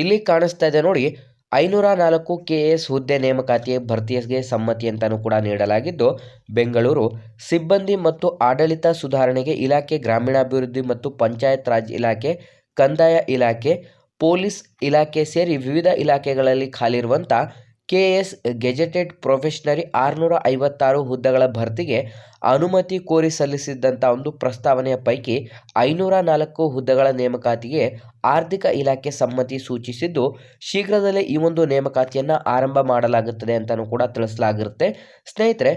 ಇಲ್ಲಿ ಕಾಣಿಸ್ತಾ ಇದೆ ನೋಡಿ, ಐನೂರ ನಾಲ್ಕು ಕೆ ಎಸ್ ಹುದ್ದೆ ನೇಮಕಾತಿ ಭರ್ತಿಗೆ ಸಮ್ಮತಿ ಅಂತಲೂ ಕೂಡ ನೀಡಲಾಗಿದ್ದು, ಬೆಂಗಳೂರು ಸಿಬ್ಬಂದಿ ಮತ್ತು ಆಡಳಿತ ಸುಧಾರಣೆಗೆ ಇಲಾಖೆ ಗ್ರಾಮೀಣಾಭಿವೃದ್ಧಿ ಮತ್ತು ಪಂಚಾಯತ್ ರಾಜ್ ಇಲಾಖೆ, ಕಂದಾಯ ಇಲಾಖೆ, ಪೊಲೀಸ್ ಇಲಾಖೆ ಸೇರಿ ವಿವಿಧ ಇಲಾಖೆಗಳಲ್ಲಿ ಖಾಲಿರುವಂಥ ಕೆ ಎಸ್ ಗೆಜೆಟೆಡ್ ಪ್ರೊಫೆಷನರಿ ಆರುನೂರ ಐವತ್ತಾರು ಹುದ್ದೆಗಳ ಭರ್ತಿಗೆ ಅನುಮತಿ ಕೋರಿ ಸಲ್ಲಿಸಿದ್ದಂಥ ಒಂದು ಪ್ರಸ್ತಾವನೆಯ ಪೈಕಿ ಐನೂರ ನಾಲ್ಕು ಹುದ್ದೆಗಳ ನೇಮಕಾತಿಗೆ ಆರ್ಥಿಕ ಇಲಾಖೆ ಸಮ್ಮತಿ ಸೂಚಿಸಿದ್ದು, ಶೀಘ್ರದಲ್ಲೇ ಈ ಒಂದು ನೇಮಕಾತಿಯನ್ನು ಆರಂಭ ಮಾಡಲಾಗುತ್ತದೆ ಅಂತಲೂ ಕೂಡ ತಿಳಿಸಲಾಗಿರುತ್ತೆ. ಸ್ನೇಹಿತರೆ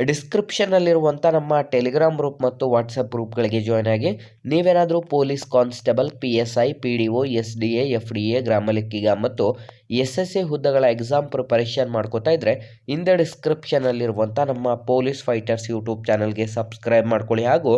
ಡಿಸ್ಕ್ರಿಪ್ಷನ್ನಲ್ಲಿರುವಂಥ ನಮ್ಮ ಟೆಲಿಗ್ರಾಮ್ ಗ್ರೂಪ್ ಮತ್ತು ವಾಟ್ಸಪ್ ಗ್ರೂಪ್ಗಳಿಗೆ ಜಾಯ್ನ್ ಆಗಿ ನೀವೇನಾದರೂ police constable P S I P D O S D A F D A ಗ್ರಾಮ ಲೆಕ್ಕಿಗ ಮತ್ತು ಎಸ್ ಎಸ್ ಎ ಹುದ್ದೆಗಳ ಎಕ್ಸಾಮ್ ಪ್ರಿಪರೇಷನ್ ಮಾಡ್ಕೋತಾ ಇದ್ದರೆ ಹಿಂದೆ ಡಿಸ್ಕ್ರಿಪ್ಷನ್ನಲ್ಲಿರುವಂಥ ನಮ್ಮ ಪೊಲೀಸ್ ಫೈಟರ್ಸ್ ಯೂಟ್ಯೂಬ್ ಚಾನಲ್ಗೆ ಸಬ್ಸ್ಕ್ರೈಬ್ ಮಾಡ್ಕೊಳ್ಳಿ ಹಾಗೂ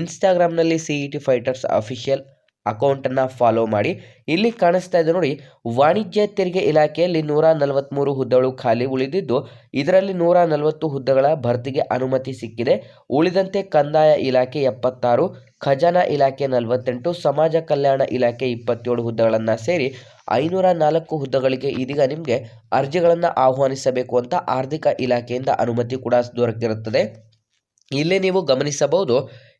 ಇನ್ಸ್ಟಾಗ್ರಾಮ್ನಲ್ಲಿ C E T fighters official ಅಕೌಂಟನ್ನು ಫಾಲೋ ಮಾಡಿ. ಇಲ್ಲಿ ಕಾಣಿಸ್ತಾ ಇದೆ ನೋಡಿ, ವಾಣಿಜ್ಯ ತೆರಿಗೆ ಇಲಾಖೆಯಲ್ಲಿ ನೂರ ನಲವತ್ತ್ಮೂರು ಹುದ್ದೆಗಳು ಖಾಲಿ ಉಳಿದಿದ್ದು, ಇದರಲ್ಲಿ ನೂರ ನಲವತ್ತು ಹುದ್ದೆಗಳ ಭರ್ತಿಗೆ ಅನುಮತಿ ಸಿಕ್ಕಿದೆ. ಉಳಿದಂತೆ ಕಂದಾಯ ಇಲಾಖೆ ಎಪ್ಪತ್ತಾರು, ಖಜಾನಾ ಇಲಾಖೆ ನಲವತ್ತೆಂಟು, ಸಮಾಜ ಕಲ್ಯಾಣ ಇಲಾಖೆ ಇಪ್ಪತ್ತೇಳು ಹುದ್ದೆಗಳನ್ನು ಸೇರಿ ಐನೂರ ನಾಲ್ಕು ಹುದ್ದೆಗಳಿಗೆ ಇದೀಗ ನಿಮಗೆ ಅರ್ಜಿಗಳನ್ನು ಆಹ್ವಾನಿಸಬೇಕು ಅಂತ ಆರ್ಥಿಕ ಇಲಾಖೆಯಿಂದ ಅನುಮತಿ ಕೂಡ ದೊರಕಿರುತ್ತದೆ. ಇಲ್ಲಿ ನೀವು ಗಮನಿಸಬಹುದು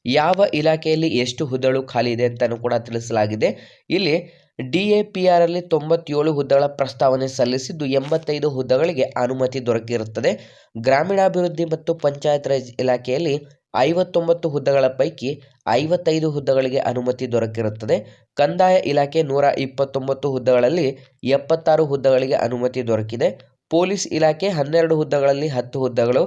ಯಾವ ಇಲಾಖೆಯಲ್ಲಿ ಎಷ್ಟು ಹುದ್ದೆಗಳು ಖಾಲಿ ಇದೆ ಅಂತಲೂ ಕೂಡ ತಿಳಿಸಲಾಗಿದೆ. ಇಲ್ಲಿ ಡಿ ಎ ಪಿ ಆರ್ ಅಲ್ಲಿ ತೊಂಬತ್ತೇಳು ಹುದ್ದೆಗಳ ಪ್ರಸ್ತಾವನೆ ಸಲ್ಲಿಸಿದ್ದು ಎಂಬತ್ತೈದು ಹುದ್ದೆಗಳಿಗೆ ಅನುಮತಿ ದೊರಕಿರುತ್ತದೆ. ಗ್ರಾಮೀಣಾಭಿವೃದ್ಧಿ ಮತ್ತು ಪಂಚಾಯತ್ ರಾಜ್ ಇಲಾಖೆಯಲ್ಲಿ ಐವತ್ತೊಂಬತ್ತು ಹುದ್ದೆಗಳ ಪೈಕಿ ಐವತ್ತೈದು ಹುದ್ದೆಗಳಿಗೆ ಅನುಮತಿ ದೊರಕಿರುತ್ತದೆ. ಕಂದಾಯ ಇಲಾಖೆ ನೂರ ಇಪ್ಪತ್ತೊಂಬತ್ತು ಹುದ್ದೆಗಳಲ್ಲಿ ಎಪ್ಪತ್ತಾರು ಹುದ್ದೆಗಳಿಗೆ ಅನುಮತಿ ದೊರಕಿದೆ. ಪೊಲೀಸ್ ಇಲಾಖೆ ಹನ್ನೆರಡು ಹುದ್ದೆಗಳಲ್ಲಿ ಹತ್ತು ಹುದ್ದೆಗಳು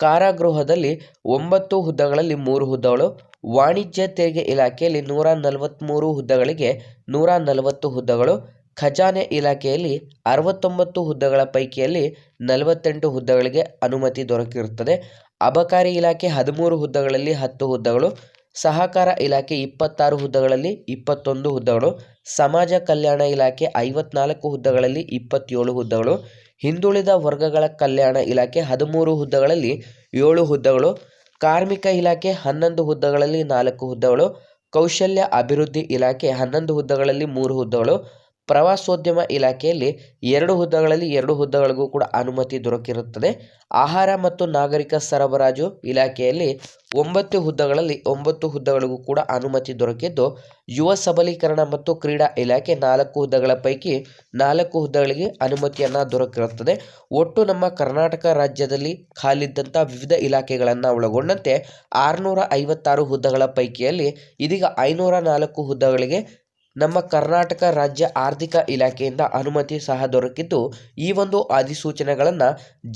ಕಾರಾಗೃಹದಲ್ಲಿ ಒಂಬತ್ತು ಹುದ್ದೆಗಳಲ್ಲಿ ಮೂರು ಹುದ್ದೆಗಳು, ವಾಣಿಜ್ಯ ತೆರಿಗೆ ಇಲಾಖೆಯಲ್ಲಿ ನೂರ ನಲವತ್ತ್ಮೂರು ಹುದ್ದೆಗಳಿಗೆ ನೂರ ನಲವತ್ತು ಹುದ್ದೆಗಳು, ಖಜಾನೆ ಇಲಾಖೆಯಲ್ಲಿ ಅರವತ್ತೊಂಬತ್ತು ಹುದ್ದೆಗಳ ಪೈಕಿಯಲ್ಲಿ ನಲವತ್ತೆಂಟು ಹುದ್ದೆಗಳಿಗೆ ಅನುಮತಿ ದೊರಕಿರುತ್ತದೆ. ಅಬಕಾರಿ ಇಲಾಖೆ ಹದಿಮೂರು ಹುದ್ದೆಗಳಲ್ಲಿ ಹತ್ತು ಹುದ್ದೆಗಳು, ಸಹಕಾರ ಇಲಾಖೆ ಇಪ್ಪತ್ತಾರು ಹುದ್ದೆಗಳಲ್ಲಿ ಇಪ್ಪತ್ತೊಂದು ಹುದ್ದೆಗಳು, ಸಮಾಜ ಕಲ್ಯಾಣ ಇಲಾಖೆ ಐವತ್ನಾಲ್ಕು ಹುದ್ದೆಗಳಲ್ಲಿ ಇಪ್ಪತ್ತೇಳು ಹುದ್ದೆಗಳು ಹಿಂದುಳಿದ ವರ್ಗಗಳ ಕಲ್ಯಾಣ ಇಲಾಖೆ ಹದಿಮೂರು ಹುದ್ದೆಗಳಲ್ಲಿ ಏಳು ಹುದ್ದೆಗಳು, ಕಾರ್ಮಿಕ ಇಲಾಖೆ ಹನ್ನೊಂದು ಹುದ್ದೆಗಳಲ್ಲಿ ನಾಲ್ಕು ಹುದ್ದೆಗಳು, ಕೌಶಲ್ಯ ಅಭಿವೃದ್ಧಿ ಇಲಾಖೆ ಹನ್ನೊಂದು ಹುದ್ದೆಗಳಲ್ಲಿ ಮೂರು ಹುದ್ದೆಗಳು ಪ್ರವಾಸೋದ್ಯಮ ಇಲಾಖೆಯಲ್ಲಿ ಎರಡು ಹುದ್ದೆಗಳಲ್ಲಿ ಎರಡು ಹುದ್ದೆಗಳಿಗೂ ಕೂಡ ಅನುಮತಿ ದೊರಕಿರುತ್ತದೆ. ಆಹಾರ ಮತ್ತು ನಾಗರಿಕ ಸರಬರಾಜು ಇಲಾಖೆಯಲ್ಲಿ ಒಂಬತ್ತು ಹುದ್ದೆಗಳಲ್ಲಿ ಒಂಬತ್ತು ಹುದ್ದೆಗಳಿಗೂ ಕೂಡ ಅನುಮತಿ ದೊರಕಿದ್ದು, ಯುವ ಸಬಲೀಕರಣ ಮತ್ತು ಕ್ರೀಡಾ ಇಲಾಖೆ ನಾಲ್ಕು ಹುದ್ದೆಗಳ ಪೈಕಿ ನಾಲ್ಕು ಹುದ್ದೆಗಳಿಗೆ ಅನುಮತಿಯನ್ನು ದೊರಕಿರುತ್ತದೆ. ಒಟ್ಟು ನಮ್ಮ ಕರ್ನಾಟಕ ರಾಜ್ಯದಲ್ಲಿ ಖಾಲಿದ್ದಂಥ ವಿವಿಧ ಇಲಾಖೆಗಳನ್ನು ಒಳಗೊಂಡಂತೆ ಆರುನೂರ ಐವತ್ತಾರು ಹುದ್ದೆಗಳ ಪೈಕಿಯಲ್ಲಿ ಇದೀಗ ಐನೂರ ನಾಲ್ಕು ಹುದ್ದೆಗಳಿಗೆ ನಮ್ಮ ಕರ್ನಾಟಕ ರಾಜ್ಯ ಆರ್ಥಿಕ ಇಲಾಖೆಯಿಂದ ಅನುಮತಿ ಸಹ ದೊರಕಿದ್ದು, ಈ ಒಂದು ಅಧಿಸೂಚನೆಗಳನ್ನು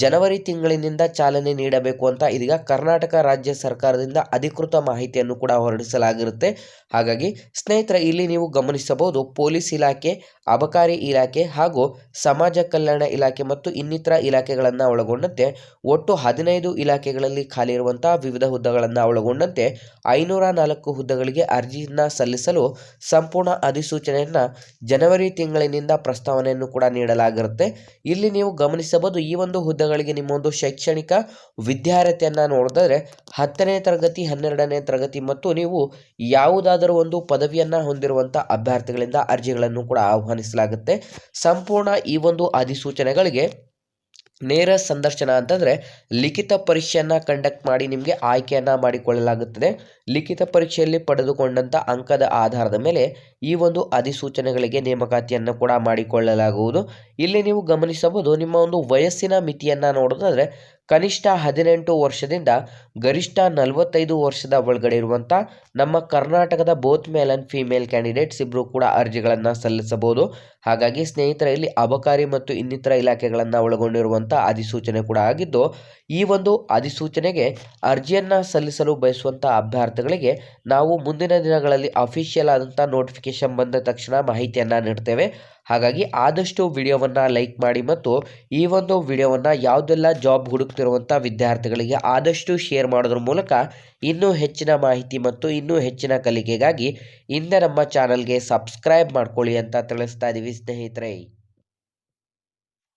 ಜನವರಿ ತಿಂಗಳಿನಿಂದ ಚಾಲನೆ ನೀಡಬೇಕು ಅಂತ ಇದೀಗ ಕರ್ನಾಟಕ ರಾಜ್ಯ ಸರ್ಕಾರದಿಂದ ಅಧಿಕೃತ ಮಾಹಿತಿಯನ್ನು ಕೂಡ ಹೊರಡಿಸಲಾಗಿರುತ್ತೆ. ಹಾಗಾಗಿ ಸ್ನೇಹಿತರೆ, ಇಲ್ಲಿ ನೀವು ಗಮನಿಸಬಹುದು, ಪೊಲೀಸ್ ಇಲಾಖೆ, ಅಬಕಾರಿ ಇಲಾಖೆ ಹಾಗೂ ಸಮಾಜ ಕಲ್ಯಾಣ ಇಲಾಖೆ ಮತ್ತು ಇನ್ನಿತರ ಇಲಾಖೆಗಳನ್ನು ಒಳಗೊಂಡಂತೆ, ಒಟ್ಟು ಹದಿನೈದು ಇಲಾಖೆಗಳಲ್ಲಿ ಖಾಲಿ ಇರುವಂತಹ ವಿವಿಧ ಹುದ್ದೆಗಳನ್ನು ಒಳಗೊಂಡಂತೆ, ಐನೂರ ನಾಲ್ಕು ಹುದ್ದೆಗಳಿಗೆ ಅರ್ಜಿಯನ್ನು ಸಲ್ಲಿಸಲು ಸಂಪೂರ್ಣ ಅಧಿಸೂಚನೆಯನ್ನು ಜನವರಿ ತಿಂಗಳಿನಿಂದ ಪ್ರಸ್ತಾವನೆಯನ್ನು ಕೂಡ ನೀಡಲಾಗಿರುತ್ತೆ. ಇಲ್ಲಿ ನೀವು ಗಮನಿಸಬಹುದು, ಈ ಒಂದು ಹುದ್ದೆಗಳಿಗೆ ನಿಮ್ಮ ಒಂದು ಶೈಕ್ಷಣಿಕ ವಿದ್ಯಾರ್ಹತೆಯನ್ನು ನೋಡಿದ್ರೆ ಹತ್ತನೇ ತರಗತಿ, ಹನ್ನೆರಡನೇ ತರಗತಿ ಮತ್ತು ನೀವು ಯಾವುದಾದರೂ ಒಂದು ಪದವಿಯನ್ನು ಹೊಂದಿರುವಂಥ ಅಭ್ಯರ್ಥಿಗಳಿಂದ ಅರ್ಜಿಗಳನ್ನು ಕೂಡ ಆಹ್ವಾನಿಸಲಾಗುತ್ತೆ. ಸಂಪೂರ್ಣ ಈ ಒಂದು ಅಧಿಸೂಚನೆಗಳಿಗೆ ನೇರ ಸಂದರ್ಶನ ಅಂತಂದರೆ ಲಿಖಿತ ಪರೀಕ್ಷೆಯನ್ನು ಕಂಡಕ್ಟ್ ಮಾಡಿ ನಿಮಗೆ ಆಯ್ಕೆಯನ್ನು ಮಾಡಿಕೊಳ್ಳಲಾಗುತ್ತದೆ. ಲಿಖಿತ ಪರೀಕ್ಷೆಯಲ್ಲಿ ಪಡೆದುಕೊಂಡಂಥ ಅಂಕದ ಆಧಾರದ ಮೇಲೆ ಈ ಒಂದು ಅಧಿಸೂಚನೆಗಳಿಗೆ ನೇಮಕಾತಿಯನ್ನು ಕೂಡ ಮಾಡಿಕೊಳ್ಳಲಾಗುವುದು. ಇಲ್ಲಿ ನೀವು ಗಮನಿಸಬಹುದು, ನಿಮ್ಮ ಒಂದು ವಯಸ್ಸಿನ ಮಿತಿಯನ್ನು ನೋಡೋದಾದರೆ ಕನಿಷ್ಠ ಹದಿನೆಂಟು ವರ್ಷದಿಂದ ಗರಿಷ್ಠ ನಲವತ್ತೈದು ವರ್ಷದ ಒಳಗಡೆ ಇರುವಂಥ ನಮ್ಮ ಕರ್ನಾಟಕದ both male and female candidates ಇಬ್ಬರು ಕೂಡ ಅರ್ಜಿಗಳನ್ನು ಸಲ್ಲಿಸಬಹುದು. ಹಾಗಾಗಿ ಸ್ನೇಹಿತರ, ಇಲ್ಲಿ ಅಬಕಾರಿ ಮತ್ತು ಇನ್ನಿತರ ಇಲಾಖೆಗಳನ್ನು ಒಳಗೊಂಡಿರುವಂಥ ಅಧಿಸೂಚನೆ ಕೂಡ ಆಗಿದ್ದು, ಈ ಒಂದು ಅಧಿಸೂಚನೆಗೆ ಅರ್ಜಿಯನ್ನು ಸಲ್ಲಿಸಲು ಬಯಸುವಂಥ ಅಭ್ಯರ್ಥಿಗಳಿಗೆ ನಾವು ಮುಂದಿನ ದಿನಗಳಲ್ಲಿ ಅಫಿಷಿಯಲ್ ಆದಂಥ ನೋಟಿಫಿಕೇಶನ್ ಬಂದ ತಕ್ಷಣ ಮಾಹಿತಿಯನ್ನು ನೀಡ್ತೇವೆ. ಹಾಗಾಗಿ ಆದಷ್ಟು ವಿಡಿಯೋವನ್ನು ಲೈಕ್ ಮಾಡಿ ಮತ್ತು ಈ ಒಂದು ವಿಡಿಯೋವನ್ನು ಯಾವುದೆಲ್ಲ ಜಾಬ್ ಹುಡುಕ್ತಿರುವಂಥ ವಿದ್ಯಾರ್ಥಿಗಳಿಗೆ ಆದಷ್ಟು ಶೇರ್ ಮಾಡೋದ್ರ ಮೂಲಕ ಇನ್ನೂ ಹೆಚ್ಚಿನ ಮಾಹಿತಿ ಮತ್ತು ಇನ್ನೂ ಹೆಚ್ಚಿನ ಕಲಿಕೆಗಾಗಿ ಇಂದ ನಮ್ಮ ಚಾನಲ್ಗೆ ಸಬ್ಸ್ಕ್ರೈಬ್ ಮಾಡ್ಕೊಳ್ಳಿ ಅಂತ ತಿಳಿಸ್ತಾ ಇದ್ದೀವಿ ಸ್ನೇಹಿತರೆ.